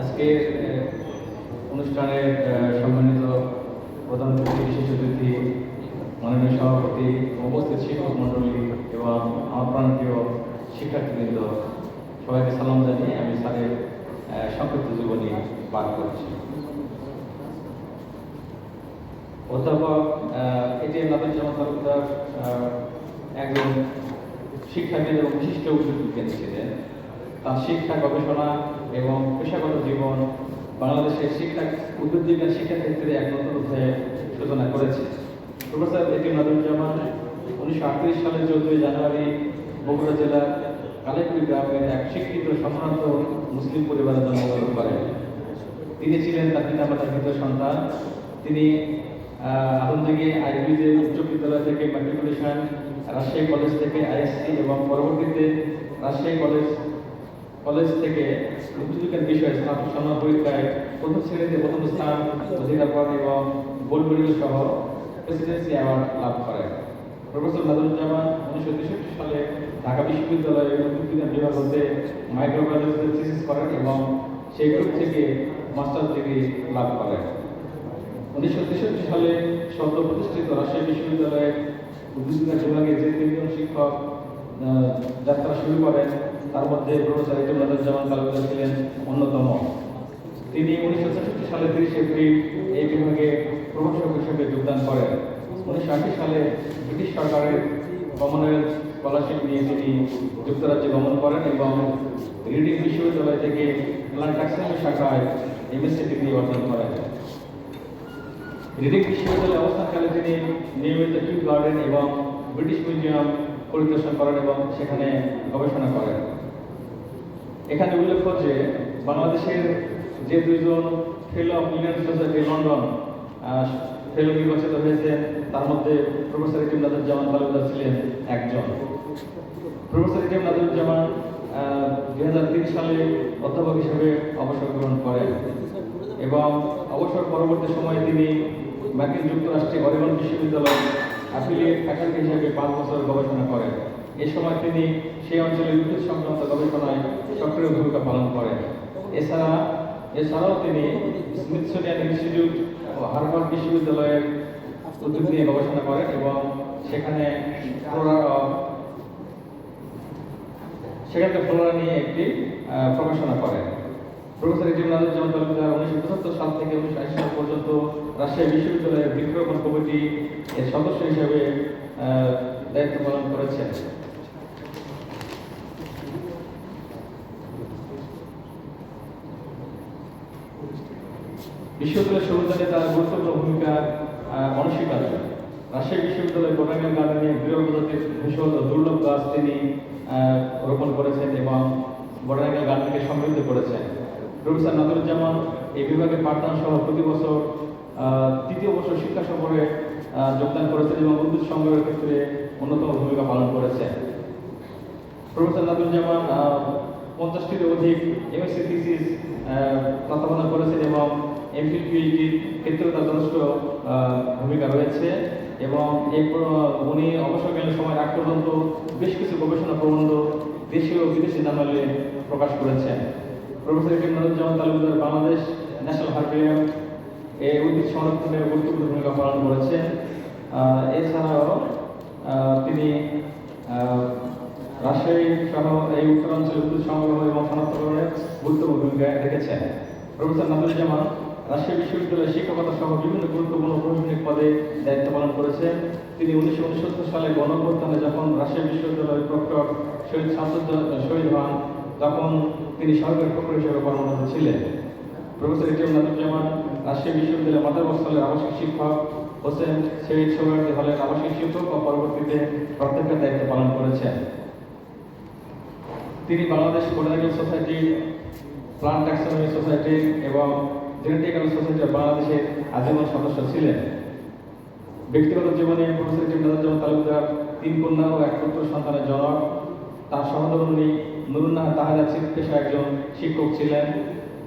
আজকে অনুষ্ঠানের সম্মানিত প্রধান অতিথি বিশেষ অতিথি মাননীয় সভাপতি উপস্থিত শিক্ষক মণ্ডলী এবং আমার প্রাণপ্রিয় শিক্ষার্থীবৃন্দ সবাইকে সালাম জানিয়ে আমি আহ, সংক্ষিপ্ত জীবনী পাঠ করছি। অধ্যাপক এটি নাবিজ্জামান তালুকদার একজন শিক্ষাবিদ এবং বিশিষ্ট উদ্যোগবিজ্ঞানী ছিলেন। তার শিক্ষা গবেষণা এবং পেশাগত জীবন বাংলাদেশের শিক্ষা উদ্যোগ বিজ্ঞান শিক্ষা ক্ষেত্রে এক নতুন অধ্যায়ে সূচনা করেছে। প্রফেসর এটি নাদুজ্জামান উনিশশো আটত্রিশ সালের চৌদ্দই জানুয়ারি বগুড়া জেলার কালেপুরি গ্রামের এক শিক্ষিত সম্ভ্রান্ত মুসলিম পরিবারে জন্মগ্রহণ করেন। তিনি ছিলেন তার পিতা মাতার মৃত সন্তান। তিনি আলমদিঘি আইবিজে উচ্চ বিদ্যালয় থেকে ম্যাট্রিকুলেশন রাজশাহী কলেজ থেকে আইএসসি এবং পরবর্তীতে রাজশাহী কলেজ কলেজ থেকে উচ্চবিজ্ঞান বিষয়ে স্নাতক সম্মান পরীক্ষায় প্রথম শ্রেণীতে প্রথম স্থান অধিকার করেন এবং মেডেল সহ প্রেসিডেন্সি অ্যাওয়ার্ড লাভ করেন। প্রফেসর নাদুজ্জামান উনিশশো তেষট্টি সালে ঢাকা বিশ্ববিদ্যালয়ে উদ্ভিদবিজ্ঞান বিভাগ হতে মাইক্রোবায়োলজিতে থিসিস করেন এবং সেই গ্রুপ থেকে মাস্টার্স ডিগ্রি লাভ করেন। উনিশশো তেষট্টি সালে সদ্য প্রতিষ্ঠিত রাজশাহী বিশ্ববিদ্যালয়ের উদ্ভিদবিজ্ঞান বিভাগে যে তিনজন শিক্ষক যাত্রা শুরু করেন তার মধ্যে প্রফেসর তালুকদার ছিলেন অন্যতম। তিনি উনিশশো ছেষট্টি সালে তিরিশে এপ্রিল এই বিভাগে প্রভাষক হিসেবে যোগদান করেন। উনিশশো আশি সালে ব্রিটিশ সরকারের কমনওয়েলথ স্কলারশিপ নিয়ে তিনি যুক্তরাজ্যে গমন করেন এবং রিডিং বিশ্ববিদ্যালয় থেকে শাখায় এমএসসি ডিগ্রি অর্জন করেন। রিডিং বিশ্ববিদ্যালয়ে অবস্থানকালে তিনি নিয়মিত কিউ গার্ডেন এবং ব্রিটিশ মিউজিয়াম পরিদর্শন করেন এবং সেখানে গবেষণা করেন। এখানে উল্লেখ্য যে বাংলাদেশের যে দুইজন fellow of Indian society London fellow নির্বাচিত হয়েছেন তার মধ্যে প্রফেসর ইটিম নাদুজ্জামান তালুকদার ছিলেন একজন। প্রফেসর ইটিম নাদুজ্জামান দুই হাজার তিন সালে অধ্যাপক হিসেবে অবসর গ্রহণ করেন এবং অবসর পরবর্তী সময়ে তিনি মার্কিন যুক্তরাষ্ট্রে অরিগন বিশ্ববিদ্যালয় অ্যাফিলিয়েট ফ্যাকাল্টি হিসেবে পাঁচ বছর গবেষণা করেন। এই সময় তিনি সেই অঞ্চলের উদ্ভিদ সংক্রান্ত গবেষণায় সক্রিয় ভূমিকা পালন করেন। এছাড়া এছাড়াও তিনি স্মিথসোনিয়ান ইনস্টিটিউট ও হার্ভার্ড বিশ্ববিদ্যালয়ের উদ্ভিদ নিয়ে গবেষণা করেন এবং সেখানে সেখানে ফ্লোরা নিয়ে একটি প্রকাশনা করেন। প্রফেসর এটিম নাজুজ্জামান তালুকদার উনিশশো পঁচাত্তর সাল থেকে উনিশশো আশি সাল পর্যন্ত রাজশাহী বিশ্ববিদ্যালয়ের বৃক্ষরোপণ কমিটি এর সদস্য হিসেবে দায়িত্ব পালন করেছেন। বিশ্ববিদ্যালয়ের সৌন্দর্যে তার গুরুত্বপূর্ণ ভূমিকা অনস্বীকার্য। রাজশাহী বিশ্ববিদ্যালয়ের বোটানিক্যাল গার্ডেনে বিরল প্রজাতির ভেষজ ও দুর্লভ গাছ তিনি রোপণ করেছেন এবং বোটানিক্যাল গার্ডেনকে সমৃদ্ধ করেছেন। প্রফেসর নাদুরুজ্জামান এই বিভাগে পাঠদান সহ প্রতি বছর তৃতীয় বছর শিক্ষা সফরে যোগদান করেছেন এবং উদ্ভিদ সংগ্রহের ক্ষেত্রে অন্যতম ভূমিকা পালন করেছেন। প্রফেসর নাদুজ্জামান পঞ্চাশটির অধিক এমএসসি থিসিস তত্ত্বাবধান করেছেন এবং এমফিল পিএইচডির ক্ষেত্রেও তার যথেষ্ট ভূমিকা রয়েছে এবং এই প্র- উনি অবসরকালীন সময় আগ পর্যন্ত বেশ কিছু গবেষণা প্রবন্ধ দেশীয় বিদেশি জার্নালে প্রকাশ করেছেন। Professor Naduzzaman Talukdar Bangladesh national herbarium এই উদ্ভিদ সংরক্ষণে গুরুত্বপূর্ণ ভূমিকা পালন করেছেন। এছাড়াও তিনি রাজশাহী সহ এই উত্তরাঞ্চলে উদ্ভিদ সংগ্রহ এবং শনাক্তকরণে গুরুত্বপূর্ণ ভূমিকা রেখেছেন। প্রফেসর নাদুজ্জামান রাজশাহী বিশ্ববিদ্যালয়ের শিক্ষকতা সহ বিভিন্ন গুরুত্বপূর্ণ প্রশাসনিক পদে দায়িত্ব পালন করেছেন। তিনি উনিশশো উনসত্তর সালে গণঅভ্যুত্থানে যখন রাজশাহী বিশ্ববিদ্যালয়ের প্রক্টর শহীদ শহীদ হন তিনি সরকারি হিসেবে কর্মরত ছিলেন। প্রফেসর এটিএম নাদুজ্জামান রাজশাহী বিশ্ববিদ্যালয়ের মাদারবস্থলের আবাসিক শিক্ষক, হোসেন শহীদ সোহরার্দি হলের আবাসিক শিক্ষক ও পরবর্তীতে প্রত্যেকের দায়িত্ব পালন করেছেন। তিনি Bangladesh botanical society, plant taxonomy society এবং জেনেটিক্যাল সোসাইটি অফ বাংলাদেশের আজীবন সদস্য ছিলেন। ব্যক্তিগত জীবনে প্রফেসর টিম নাজুজ্জামান তালুকদার তিন কন্যা ও এক পুত্র সন্তানের জনক। তার সহধর্মিণী নুরুন্নাহা তাহারা পেশা একজন শিক্ষক ছিলেন।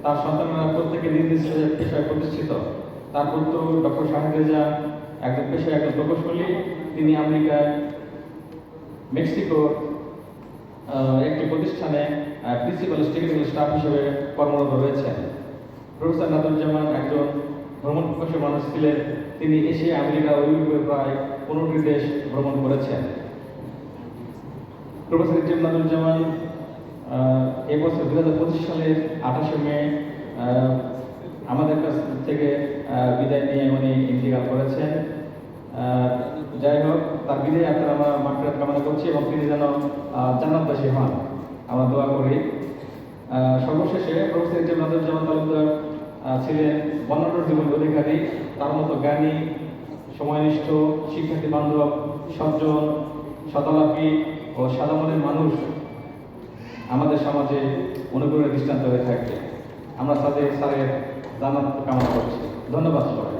তার সন্তানেরা প্রত্যেকে নিজ নিজ পেশায় প্রতিষ্ঠিত। তার পুত্র ডক্টর শাহিদ রেজা, একজন পেশায় একজন প্রকৌশলী। তিনি আমেরিকায় মেক্সিকো একটি প্রতিষ্ঠানে প্রিন্সিপাল টেকনিক্যাল স্টাফ হিসেবে কর্মরত রয়েছেন। প্রফেসর নাদুজ্জামান একজন ভ্রমণ পিপাসু মানুষ ছিলেন। তিনি এশিয়া, আমেরিকা ও ইউরোপে প্রায় পনেরোটি দেশ ভ্রমণ করেছেন। প্রফেসর ইটিএম নাদুজ্জামান এবছর দু হাজার পঁচিশ সালের আঠাশে মে আমাদের কাছ থেকে বিদায় নিয়ে উনি ইন্তিকাল করেছেন। যাই হোক, তার বিদায় আপনারা আমরা মাঠের কামনা করছি এবং তিনি যেন জান্নাতবাসী হন। আমরা দোয়া করি। সর্বশেষে প্রফেসর ইটিএম নাদুজ্জামান তালুকদার ছিলেন বর্ণাঢ্য জীবন অধিকারী। তার মতো জ্ঞানী, সময়নিষ্ঠ, শিক্ষার্থী বান্ধব, সজ্জন শতালাপী ও সাদামনের মানুষ। আমাদের সমাজে অনুগ্রহের দৃষ্টান্ত হয়ে থাকবে আমরা সাথে স্যারের জানাত কামনা করছি। ধন্যবাদ সবাই